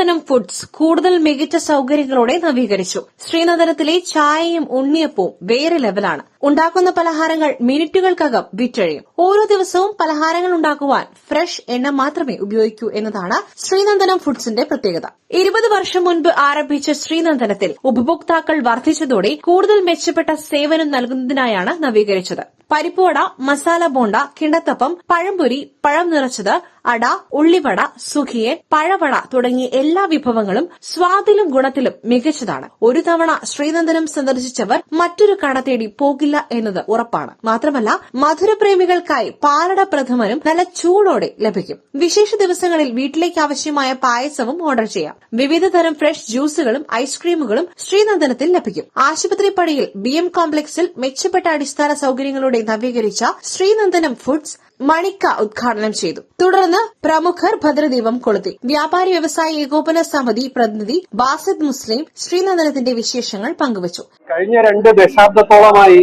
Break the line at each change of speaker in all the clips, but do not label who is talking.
ശ്രീനന്ദനം foods കൂടുതൽ മികച്ച സൌകര്യങ്ങളോടെ നവീകരിച്ചു. ശ്രീനന്ദനത്തിലെ ചായയും ഉണ്ണിയപ്പവും വേറെ ലെവലാണ്. ഉണ്ടാക്കുന്ന പലഹാരങ്ങൾ മിനിറ്റുകൾക്കകം വിറ്റഴിയും. ഓരോ ദിവസവും പലഹാരങ്ങൾ ഉണ്ടാക്കുവാൻ ഫ്രഷ് എണ്ണ മാത്രമേ ഉപയോഗിക്കൂ എന്നതാണ് ശ്രീനന്ദനം ഫുഡ്സിന്റെ പ്രത്യേകത. ഇരുപത് വർഷം മുൻപ് ആരംഭിച്ച ശ്രീനന്ദനത്തിൽ ഉപഭോക്താക്കൾ വർദ്ധിച്ചതോടെ കൂടുതൽ മെച്ചപ്പെട്ട സേവനം നൽകുന്നതിനായാണ് നവീകരിച്ചത്. പരിപ്പുവട മസാല ബോണ്ട കിണ്ടത്തപ്പം പഴംപൊരി പഴം നിറച്ചത് അട ഉള്ളിവട സുഖിയെ പഴവട തുടങ്ങിയ എല്ലാ വിഭവങ്ങളും സ്വാദിലും ഗുണത്തിലും മികച്ചതാണ്. ഒരു തവണ ശ്രീനന്ദനം സന്ദർശിച്ചവർ മറ്റൊരു കട തേടി പോകില്ല എന്നത് ഉറപ്പാണ്. മാത്രമല്ല മധുരപ്രേമികൾക്കായി പാലട പ്രഥമനും നല്ല ചൂടോടെ ലഭിക്കും. വിശേഷ ദിവസങ്ങളിൽ വീട്ടിലേക്ക് ആവശ്യമായ പായസവും ഓർഡർ ചെയ്യാം. വിവിധ തരം ഫ്രഷ് ജ്യൂസുകളും ഐസ്ക്രീമുകളും ശ്രീനന്ദനത്തിൽ ലഭിക്കും. ആശുപത്രി പടിയിൽ ബി എം കോംപ്ലക്സിൽ മെച്ചപ്പെട്ട അടിസ്ഥാന സൌകര്യങ്ങളോടെ നവീകരിച്ച ശ്രീനന്ദനം ഫുഡ്സ് മണിക്ക ഉദ്ഘാടനം ചെയ്തു. തുടർന്ന് പ്രമുഖർ ഭദ്രദീപം കൊളുത്തി. വ്യാപാരി വ്യവസായ ഏകോപന സമിതി പ്രതിനിധി ബാസിദ് മുസ്ലിം ശ്രീനന്ദനത്തിന്റെ വിശേഷങ്ങൾ പങ്കുവച്ചു.
കഴിഞ്ഞ രണ്ട് ദശാബ്ദത്തോളമായി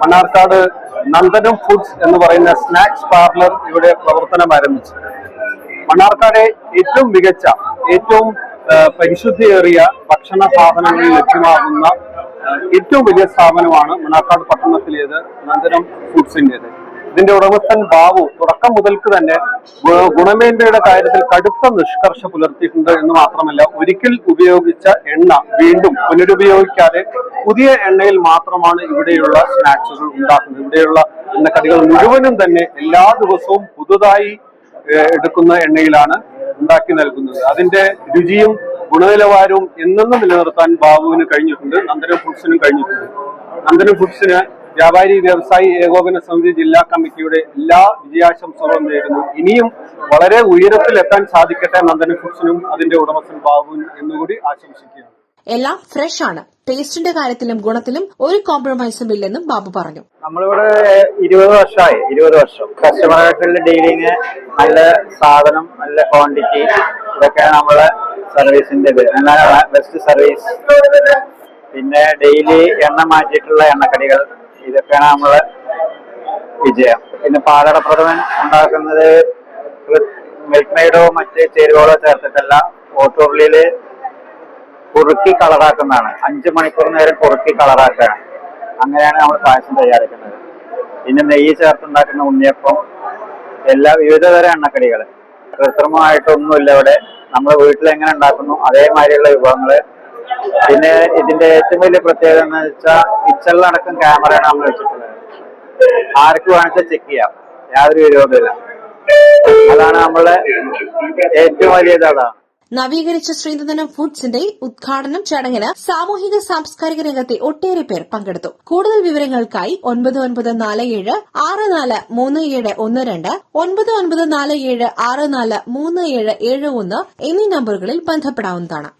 മണ്ണാർക്കാട് നന്ദനം ഫുഡ്സ് എന്ന് പറയുന്ന സ്നാക്സ് പാർലർ ഇവിടെ പ്രവർത്തനം ആരംഭിച്ചു. മണ്ണാർക്കാടെ ഏറ്റവും മികച്ച ഏറ്റവും പരിശുദ്ധിയേറിയ ഭക്ഷണ സാധനങ്ങൾ ലഭ്യമാകുന്ന ഏറ്റവും വലിയ സ്ഥാപനമാണ് മണ്ണാർക്കാട് പട്ടണത്തിലേത് നന്ദനം ഫുഡ്സിന്റേത് ഇതിന്റെ ഉടമസ്ഥൻ ബാബു തുടക്കം മുതൽക്ക് തന്നെ ഗുണമേന്മയുടെ കാര്യത്തിൽ കടുത്ത നിഷ്കർഷ പുലർത്തിയിട്ടുണ്ട് എന്ന് മാത്രമല്ല ഒരിക്കൽ ഉപയോഗിച്ച എണ്ണ വീണ്ടും പുനരുപയോഗിക്കാതെ പുതിയ എണ്ണയിൽ മാത്രമാണ് ഇവിടെയുള്ള സ്നാക്സുകൾ ഉണ്ടാക്കുന്നത്. ഇവിടെയുള്ള എണ്ണക്കടികൾ മുഴുവനും തന്നെ എല്ലാ ദിവസവും പുതുതായി എടുക്കുന്ന എണ്ണയിലാണ് ഉണ്ടാക്കി നൽകുന്നത്. അതിന്റെ രുചിയും ഗുണനിലവാരവും എന്നെന്നും നിലനിർത്താൻ ബാബുവിന് കഴിഞ്ഞിട്ടുണ്ട് നന്ദന ഫുഡ്സിനും കഴിഞ്ഞിട്ടുണ്ട്. നന്ദന ഫുഡ്സിന് വ്യാപാരി വ്യവസായി ഏകോപന സമിതി ജില്ലാ കമ്മിറ്റിയുടെ എല്ലാ വിജയാശംസകളും നേരുന്നു. ഇനിയും വളരെ ഉയരത്തിൽ എത്താൻ സാധിക്കട്ടെ നന്ദന ഫുഡ്സിനും അതിന്റെ ഉടമസ്ഥൻ ബാബുവിനും എന്നുകൂടി ആശംസിക്കുകയാണ്
എല്ലാം ഫ്രഷ് ആണ്. ടേസ്റ്റിന്റെ കാര്യത്തിലും ഗുണത്തിലും ഒരു കോംപ്രമൈസും ഇല്ലെന്നും ബാബു പറഞ്ഞു.
നമ്മളിവിടെ ഇരുപത് വർഷമായി ഇരുപത് വർഷം. കസ്റ്റമറായിട്ടുള്ള ഡീലിങ് നല്ല സാധനം നല്ല ക്വാണ്ടിറ്റി ഇതൊക്കെയാണ് നമ്മളെ സർവീസിന്റെ ഇത്. ബെസ്റ്റ് സർവീസ് പിന്നെ ഡെയിലി എണ്ണ മാറ്റിയിട്ടുള്ള എണ്ണക്കടികൾ. ഇതൊക്കെയാണ് നമ്മളെ വിജയം. പിന്നെ പാലടപ്രഥമൻ ഉണ്ടാക്കുന്നത് മിൽക്ക് മെയ്ഡോ മറ്റ് ചേരുവകളോ ചേർത്തിട്ടല്ല ഓട്ടോറിലിൽ കുറുക്കി കളറാക്കുന്നതാണ്. അഞ്ച് മണിക്കൂർ നേരം കുറുക്കി കളറാക്കുകയാണ്. അങ്ങനെയാണ് നമ്മൾ പായസം തയ്യാറാക്കുന്നത്. പിന്നെ നെയ്യ് ചേർത്തുണ്ടാക്കുന്ന ഉണ്ണിയപ്പം എല്ലാ വിവിധതരം എണ്ണക്കടികൾ കൃത്രിമമായിട്ടൊന്നുമില്ല ഇവിടെ. നമ്മൾ വീട്ടിൽ എങ്ങനെ ഉണ്ടാക്കുന്നു അതേമാതിരിയുള്ള വിഭവങ്ങൾ. പിന്നെ ഇതിന്റെ ഏറ്റവും വലിയ പ്രത്യേകത എന്ന് വെച്ചാൽ കിച്ചണിലടക്കം ക്യാമറയാണ് നമ്മൾ വെച്ചിട്ടുള്ളത്. ആർക്ക് വേണമെച്ചാൽ ചെക്ക് ചെയ്യാം. യാതൊരു വിരോധമില്ല. അതാണ് നമ്മളെ ഏറ്റവും വലിയത് അതാണ്
നവീകരിച്ച ശ്രീനന്ദനം ഫുഡ്സിന്റെ ഉദ്ഘാടനം ചടങ്ങിന് സാമൂഹിക സാംസ്കാരിക രംഗത്തെ ഒട്ടേറെ പേർ പങ്കെടുത്തു. കൂടുതൽ വിവരങ്ങൾക്കായി ഒൻപത് ഒൻപത് നാല് ഏഴ് ആറ് നാല് മൂന്ന് ഏഴ് ഒന്ന് രണ്ട് ഒൻപത് ഒൻപത് നാല് ഏഴ് ആറ് നാല് മൂന്ന് ഏഴ് ഏഴ് ഒന്ന് എന്നീ നമ്പറുകളിൽ ബന്ധപ്പെടാവുന്നതാണ്.